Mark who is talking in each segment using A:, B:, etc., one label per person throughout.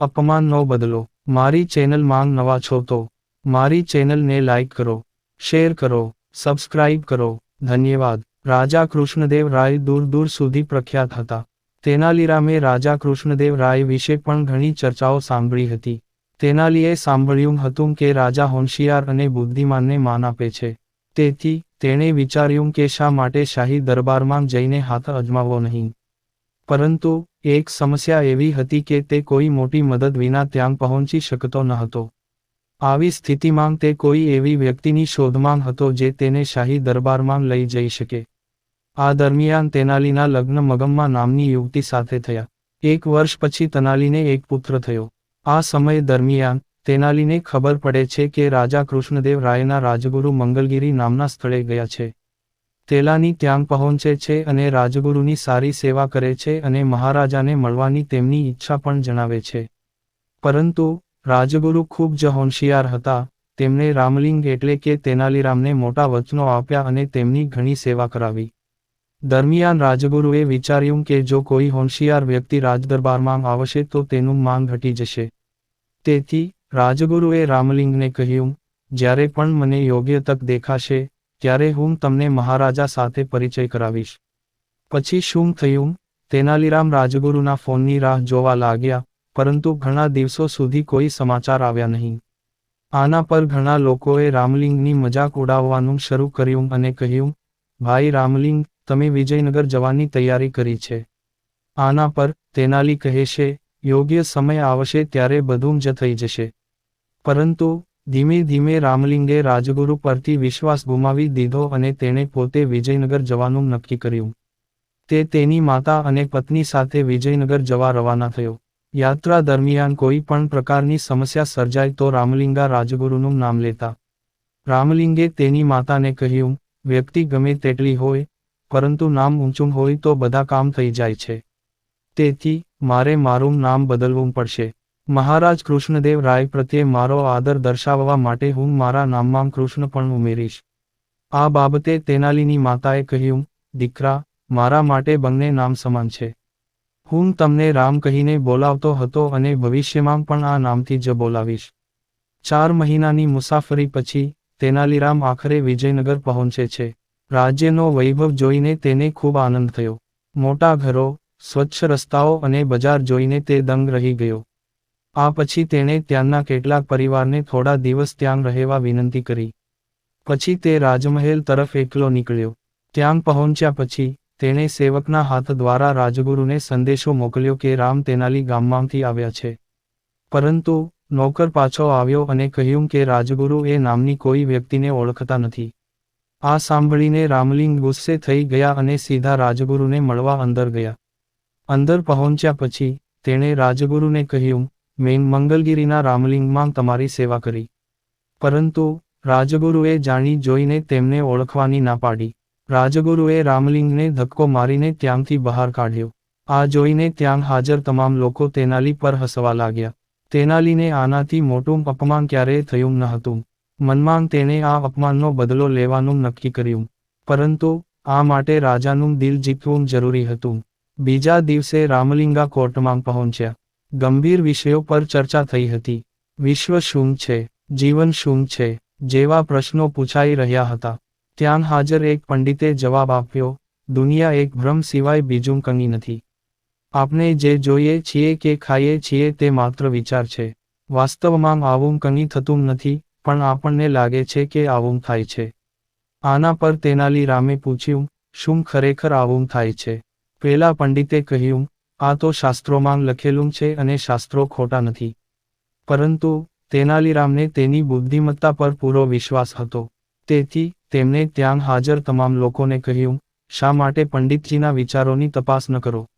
A: અપમાનનો બદલો. મારી ચેનલ માંગ નવા છો તો. મારી ચેનલને લાઇક કરો. શેર કરો. સબસ્ક્રાઇબ કરો. ધન્યવાદ. રાજા કૃષ્ણદેવ રાય દૂર દૂર સુધી પ્રખ્યાત હતા. તેનાલીરામે રાજા કૃષ્ણદેવ રાય વિશે પણ ઘણી ચર્ચાઓ સાંભળી હતી. તેનાલીએ સાંભળ્યું હતું કે રાજા હોંશિયાર અને બુદ્ધિમાનને માન આપે છે. તેથી, તેણે વિચાર્યું કે શા માટે શાહી દરબારમાં જઈને હાથ અજમાવો નહીં. પરંતુ, એક સમસ્યા એવી હતી કે તે કોઈ મોટી મદદ વિના ત્યાં પહોંચી શકતો ન હતો. આવી સ્થિતિમાં તે કોઈ એવી વ્યક્તિની શોધમાં હતો જે તેને શાહી દરબારમાં લઈ જઈ શકે. આ દરમિયાન તેનાલીના લગ્ન મગમ્મા નામની યુવતી સાથે થયા. એક વર્ષ પછી તનાલીને એક પુત્ર થયો. આ સમય દરમિયાન, તેનાલીને ખબર પડે છે કે રાજા કૃષ્ણદેવ રાયના રાજગુરુ મંગલગીરી નામના સ્થળે ગયા છે. તેલાની ત્યાં પહોંચે છે અને રાજગુરુની સારી સેવા કરે છે અને મહારાજાને મળવાની તેમની ઈચ્છા પણ જણાવે છે. પરંતુ, રાજગુરુ ખૂબ જ હોશિયાર હતા તેમણે રામલિંગ એટલે કે તેનાલીરામને મોટા વચનો આપ્યા અને તેમની ઘણી સેવા કરાવી. દરમિયાન રાજગુરુએ વિચાર્યું કે જો કોઈ હોશિયાર વ્યક્તિ રાજદરબારમાં આવશે તો તેનું માંગ ઘટી જશે. તેથી, રાજગુરુએ રામલિંગને કહ્યું, જ્યારે પણ મને યોગ્ય તક દેખાશે ત્યારે હું તમને મહારાજા સાથે પરિચય કરાવીશ. પછી શું થયું? તેનાલીરામ રાજગુરુના ફોનની રાહ જોવા લાગ્યા, પરંતુ ઘણા દિવસો સુધી કોઈ સમાચાર આવ્યા નહીં. આના પર ઘણા લોકોએ રામલિંગની મજાક ઉડાવવાનું શરૂ કર્યું અને કહ્યું, ભાઈ રામલિંગ, તમે વિજયનગર જવાની તૈયારી કરી છે. આના પર તેનાલી કહેશે, યોગ્ય સમય આવશે ત્યારે બધું જ થઈ જશે. પરંતુ ધીમે ધીમે રામલિંગે રાજગુરુ પરથી વિશ્વાસ ગુમાવી દીધો અને તેણે પોતે વિજયનગર જવાનું નક્કી કર્યું. તે તેની માતા અને પત્ની સાથે વિજયનગર જવા રવાના થયો. યાત્રા દરમિયાન કોઈ પણ પ્રકારની સમસ્યા સર્જાય તો રામલિંગા રાજગુરુનું નામ લેતા. રામલિંગે તેની માતાને કહ્યું, વ્યક્તિ ગમે તેટલી હોય, પરંતુ નામ ઊંચું હોય તો બધા કામ થઈ જાય છે. તેથી, મારે મારું નામ બદલવું પડશે. મહારાજ કૃષ્ણદેવ રાય પ્રત્યે મારો આદર દર્શાવવા માટે હું મારા નામમાં કૃષ્ણ પણ ઉમેરીશ. આ બાબતે તેનાલીની માતાએ કહ્યું, દીકરા, મારા માટે બંને નામ સમાન છે. હું તમને રામ કહીને બોલાવતો હતો અને ભવિષ્યમાં પણ આ નામથી જ બોલાવીશ. ચાર મહિનાની મુસાફરી પછી તેનાલીરામ આખરે વિજયનગર પહોંચે છે. રાજ્યનો વૈભવ જોઈને તેને ખૂબ આનંદ થયો. મોટા ઘરો, સ્વચ્છ રસ્તાઓ અને બજાર જોઈને તે દંગ રહી ગયો. આ પછી તેણે ત્યાંના કેટલાક પરિવારને થોડા દિવસ ત્યાં રહેવા વિનંતી કરી. પછી તે રાજમહેલ તરફ એકલો નીકળ્યો. ત્યાં પહોંચ્યા પછી, તેણે સેવકના હાથ દ્વારા રાજગુરુને સંદેશો મોકલ્યો કે રામ તેનાલી ગામમાંથી આવ્યા છે. પરંતુ, નોકર પાછો આવ્યો અને કહ્યું કે રાજગુરુ એ નામની કોઈ વ્યક્તિને ઓળખતા નથી. આ સાંભળીને રામલિંગ ગુસ્સે થઈ ગયા અને સીધા રાજગુરુને મળવા અંદર ગયા. અંદર પહોંચ્યા પછી, તેણે રાજગુરુને કહ્યું મેં મંગલગીરીના રામલિંગમાં તમારી સેવા કરી. પરંતુ રાજગુરુએ જાણી જોઈને તેમને ઓળખવાની ના પાડી. રાજગુરુએ રામલિંગને ધક્કો મારીને ત્યાંથી બહાર કાઢ્યો. આ જોઈને ત્યાં હાજર તમામ લોકો તેનાલી પર હસવા લાગ્યા. તેનાલીને આનાથી મોટું અપમાન ક્યારેય થયું ન હતું. મનમાં તેણે આ અપમાનનો બદલો લેવાનું નક્કી કર્યું. પરંતુ આ માટે રાજાનું દિલ જીતવું જરૂરી હતું. બીજા દિવસે રામલિંગા કોર્ટમાં પહોંચ્યા. ગંભીર વિષયો પર ચર્ચા થઈ હતી. વિશ્વ શું છે? જીવન શું છે? જેવા પ્રશ્નો પૂછાઈ રહ્યા હતા. ત્યાં હાજર એક પંડિતે જવાબ આપ્યો, દુનિયા એક ભ્રમ સિવાય બીજું કંઈ નથી. આપણે જે જોઈએ છીએ કે ખાઈએ છીએ તે માત્ર વિચાર છે. વાસ્તવમાં આવું કંઈ થતું નથી, પણ આપણને લાગે છે કે આવું થાય છે. આના પર તેનાલી રામે પૂછ્યું, શું ખરેખર આવું થાય છે? પેલા પંડિતે કહ્યું આ તો શાસ્ત્રોમાં લખેલું છે અને શાસ્ત્રો ખોટા નથી. પરંતુ તેનાલીરામને તેની બુદ્ધિમત્તા પર પૂરો વિશ્વાસ હતો. તેથી તેમણે ત્યાં હાજર તમામ લોકોને કહ્યું, શા માટે પંડિતજીના વિચારોની તપાસ ન કરો?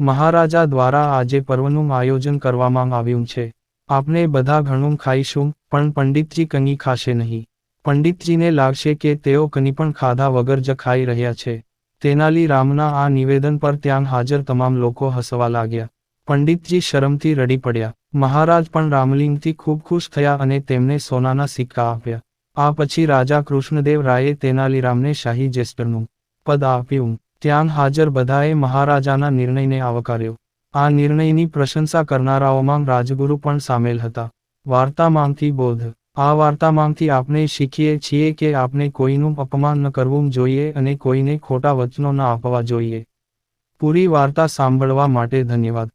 A: મહારાજા દ્વારા આજે પર્વનું આયોજન કરવામાં આવ્યું છે. આપણે બધા ઘણું ખાઈશું, પણ પંડિતજી કંઈ ખાશે નહીં. પંડિતજીને લાગશે કે તેઓ કંઈ પણ ખાધા વગર જ ખાઈ રહ્યા છે. તેનાલી રામના આ નિવેદન પર ત્યાં હાજર તમામ લોકો હસવા લાગ્યા. પંડિતજી શરમથી રડી પડ્યા. મહારાજ પણ રામલિંગથી ખૂબ ખુશ થયા અને તેમને સોનાના સિક્કા આપ્યા. આ પછી રાજા કૃષ્ણદેવ રાયે તેનાલીરામને શાહી જેસ્ટરનું પદ આપ્યું. ત્યાં હાજર બધાએ મહારાજાના નિર્ણયને આવકાર્યો. આ નિર્ણયની પ્રશંસા કરનારાઓમાં રાજગુરુ પણ સામેલ હતા. વાર્તામાંથી બોધ આ વાર્તામાંથી આપણે શીખીએ છીએ કે આપણે કોઈનું અપમાન ન કરવું જોઈએ અને કોઈને ખોટા વચનો ન આપવા જોઈએ. પૂરી વાર્તા સાંભળવા માટે ધન્યવાદ.